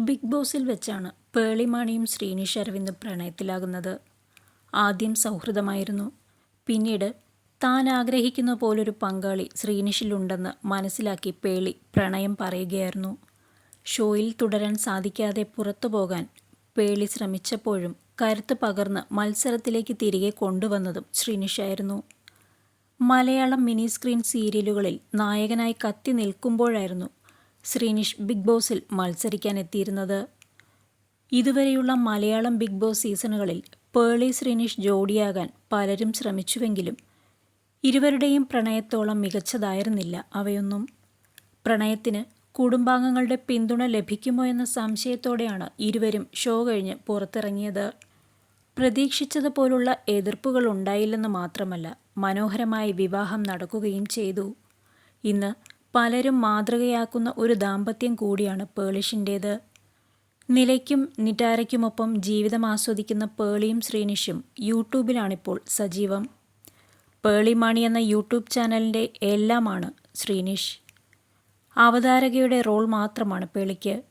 Big ബോസിൽ വെച്ചാണ് പേളിമാണിയും ശ്രീനിഷ് അരവിന്ദ് പ്രണയത്തിലാകുന്നത്. ആദ്യം സൗഹൃദമായിരുന്നു. പിന്നീട് താൻ ആഗ്രഹിക്കുന്ന പോലൊരു പങ്കാളി ശ്രീനിഷിലുണ്ടെന്ന് മനസ്സിലാക്കി പേളി പ്രണയം പറയുകയായിരുന്നു. ഷോയിൽ തുടരാൻ സാധിക്കാതെ പുറത്തു പോകാൻ പേളി ശ്രമിച്ചപ്പോഴും കരുത്ത് പകർന്ന് മത്സരത്തിലേക്ക് തിരികെ കൊണ്ടുവന്നതും ശ്രീനിഷായിരുന്നു. മലയാളം മിനി സ്ക്രീൻ സീരിയലുകളിൽ നായകനായി കത്തി നിൽക്കുമ്പോഴായിരുന്നു ശ്രീനിഷ് ബിഗ് ബോസിൽ മത്സരിക്കാൻ എത്തിയിരുന്നത് ഇതുവരെയുള്ള മലയാളം ബിഗ് ബോസ് സീസണുകളിൽ പേളി ശ്രീനിഷ് ജോഡിയാകാൻ പലരും ശ്രമിച്ചുവെങ്കിലും ഇരുവരുടെയും പ്രണയത്തോളം മികച്ചതായിരുന്നില്ല അവയൊന്നും. പ്രണയത്തിന് കുടുംബാംഗങ്ങളുടെ പിന്തുണ ലഭിക്കുമോ എന്ന സംശയത്തോടെയാണ് ഇരുവരും ഷോ കഴിഞ്ഞ് പുറത്തിറങ്ങിയത്. പ്രതീക്ഷിച്ചതുപോലുള്ള എതിർപ്പുകൾ ഉണ്ടായില്ലെന്ന് മാത്രമല്ല മനോഹരമായ വിവാഹം നടക്കുകയും ചെയ്തു. ഇന്ന് പലരും മാതൃകയാക്കുന്ന ഒരു ദാമ്പത്യം കൂടിയാണ് പേളിഷിന്റേത്. നിലയ്ക്കും നിറ്റാരയ്ക്കുമൊപ്പം ജീവിതം ആസ്വദിക്കുന്ന പേളിയും ശ്രീനിഷും യൂട്യൂബിലാണിപ്പോൾ സജീവം. പേളി മണി എന്ന യൂട്യൂബ് ചാനലിന്റെ എല്ലാമാണ് ശ്രീനിഷ്. അവതാരകയുടെ റോൾ മാത്രമാണ് പേളിക്ക്.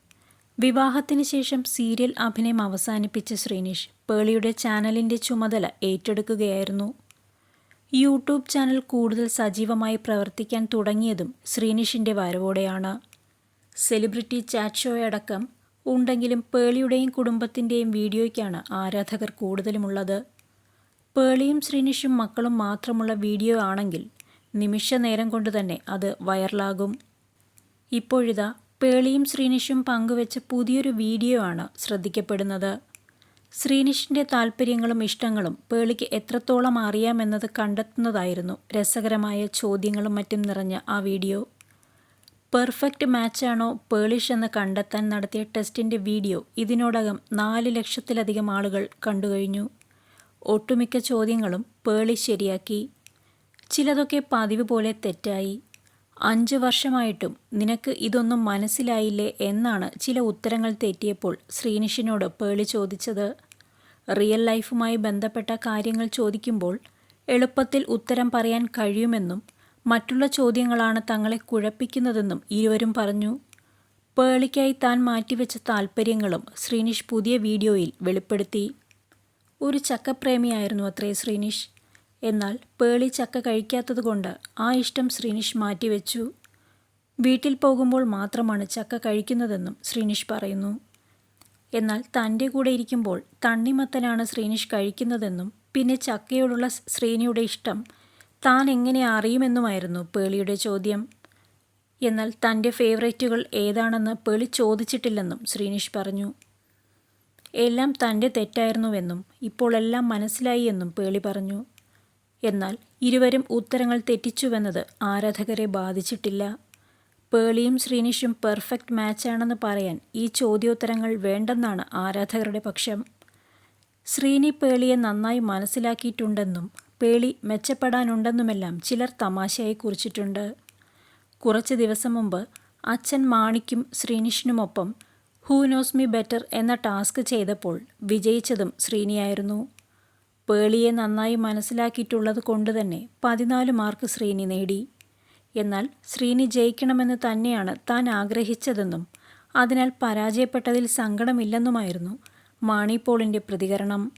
വിവാഹത്തിന് ശേഷം സീരിയൽ അഭിനയം അവസാനിപ്പിച്ച ശ്രീനിഷ് പേളിയുടെ ചാനലിന്റെ ചുമതല ഏറ്റെടുക്കുകയായിരുന്നു. യൂട്യൂബ് ചാനൽ കൂടുതൽ സജീവമായി പ്രവർത്തിക്കാൻ തുടങ്ങിയതും ശ്രീനിഷിന്റെ വരവോടെയാണ്. സെലിബ്രിറ്റി ചാറ്റ് ഷോയടക്കം ഉണ്ടെങ്കിലും പേളിയുടെയും കുടുംബത്തിന്റെയും വീഡിയോയ്ക്കാണ് ആരാധകർ കൂടുതലുമുള്ളത്. പേളിയും ശ്രീനിഷും മക്കളും മാത്രമുള്ള വീഡിയോ ആണെങ്കിൽ നിമിഷ നേരം കൊണ്ട് തന്നെ അത് വൈറലാകും. ഇപ്പോഴിതാ പേളിയും ശ്രീനിഷും പങ്കുവെച്ച പുതിയൊരു വീഡിയോ ആണ് ശ്രദ്ധിക്കപ്പെടുന്നത്. ശ്രീനിഷിന്റെ താല്പര്യങ്ങളും ഇഷ്ടങ്ങളും പേളിക്ക് എത്രത്തോളം അറിയാമെന്നത് കണ്ടെത്തുന്നതായിരുന്നു. രസകരമായ ചോദ്യങ്ങളും മറ്റും നിറഞ്ഞ ആ വീഡിയോ. പെർഫെക്റ്റ് മാച്ചാണോ പേളിഷ് എന്ന് കണ്ടെത്താൻ നടത്തിയ ടെസ്റ്റിന്റെ വീഡിയോ. ഇതിനോടകം നാല് ലക്ഷത്തിലധികം ആളുകൾ കണ്ടുകഴിഞ്ഞു. ഒട്ടുമിക്ക ചോദ്യങ്ങളും പേളി ശരിയാക്കി. ചിലതൊക്കെ പതിവ് പോലെ തെറ്റായി. അഞ്ച് വർഷമായിട്ടും നിനക്ക് ഇതൊന്നും മനസ്സിലായില്ലേ എന്നാണ് ചില ഉത്തരങ്ങൾ തെറ്റിയപ്പോൾ ശ്രീനിഷിനോട് പേളി ചോദിച്ചത്. റിയൽ ലൈഫുമായി ബന്ധപ്പെട്ട കാര്യങ്ങൾ ചോദിക്കുമ്പോൾ എളുപ്പത്തിൽ ഉത്തരം പറയാൻ കഴിയുമെന്നും മറ്റുള്ള ചോദ്യങ്ങളാണ് തങ്ങളെ കുഴപ്പിക്കുന്നതെന്നും ഇരുവരും പറഞ്ഞു. പേളിക്കായി താൻ മാറ്റിവെച്ച താൽപ്പര്യങ്ങളും ശ്രീനിഷ് പുതിയ വീഡിയോയിൽ വെളിപ്പെടുത്തി. ഒരു ചക്കപ്രേമിയായിരുന്നു അത്രേ ശ്രീനിഷ്. എന്നാൽ പേളി ചക്ക കഴിക്കാത്തതുകൊണ്ട് ആ ഇഷ്ടം ശ്രീനിഷ് മാറ്റിവെച്ചു. വീട്ടിൽ പോകുമ്പോൾ മാത്രമാണ് ചക്ക കഴിക്കുന്നതെന്നും ശ്രീനിഷ് പറയുന്നു. എന്നാൽ തന്റെ കൂടെ ഇരിക്കുമ്പോൾ തണ്ണിമത്തനാണ് ശ്രീനിഷ് കഴിക്കുന്നതെന്നും പിന്നെ ചക്കയോടുള്ള ശ്രീനിയുടെ ഇഷ്ടം താൻ എങ്ങനെ അറിയുമെന്നുമായിരുന്നു പേളിയുടെ ചോദ്യം. എന്നാൽ തന്റെ ഫേവറേറ്റുകൾ ഏതാണെന്ന് പേളി ചോദിച്ചിട്ടില്ലെന്നും ശ്രീനിഷ് പറഞ്ഞു. എല്ലാം തന്റെ തെറ്റായിരുന്നുവെന്നും ഇപ്പോൾ എല്ലാം മനസ്സിലായി എന്നും പേളി പറഞ്ഞു. എന്നാൽ ഇരുവരും ഉത്തരങ്ങൾ തെറ്റിച്ചുവെന്നത് ആരാധകരെ ബാധിച്ചിട്ടില്ല. പേളിയും ശ്രീനിഷും പെർഫെക്റ്റ് മാച്ചാണെന്ന് പറയാൻ ഈ ചോദ്യോത്തരങ്ങൾ വേണ്ടെന്നാണ് ആരാധകരുടെ പക്ഷം. ശ്രീനി പേളിയെ നന്നായി മനസ്സിലാക്കിയിട്ടുണ്ടെന്നും പേളി മെച്ചപ്പെടാനുണ്ടെന്നുമെല്ലാം ചിലർ തമാശയായി കുറിച്ചിട്ടുണ്ട്. കുറച്ച് ദിവസം മുമ്പ് അച്ഛൻ മാണിക്കും ശ്രീനിഷിനുമൊപ്പം ഹൂ നോസ് മീ ബെറ്റർ എന്ന ടാസ്ക് ചെയ്തപ്പോൾ വിജയിച്ചതും ശ്രീനിയായിരുന്നു. പേളിയെ നന്നായി മനസ്സിലാക്കിയിട്ടുള്ളത് കൊണ്ട് തന്നെ പതിനാല് മാർക്ക് ശ്രീനി നേടി. എന്നാൽ ശ്രീനി ജയിക്കണമെന്ന് തന്നെയാണ് താൻ ആഗ്രഹിച്ചതെന്നും അതിനാൽ പരാജയപ്പെട്ടതിൽ സങ്കടമില്ലെന്നുമായിരുന്നു മാണി പോളിന്റെ പ്രതികരണം.